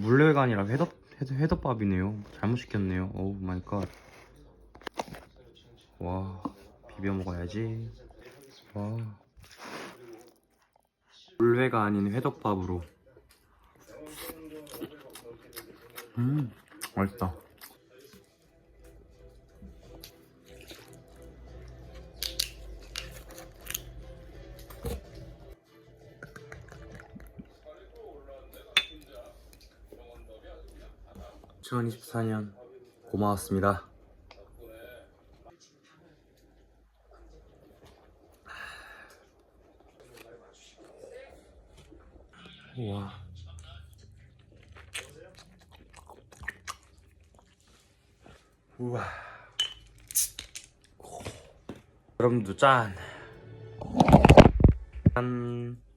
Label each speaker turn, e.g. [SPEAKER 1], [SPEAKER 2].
[SPEAKER 1] 물회가 아니라 회덮 회, 회덮 밥이네요. 잘못 시켰네요. 오 마이 갓. 와 비벼 먹어야지. 와 물회가 아닌 회덮밥으로. 음 맛있다. (2024년) 고마웠습니다. 우와. 우와. 여러분도 짠. 짠.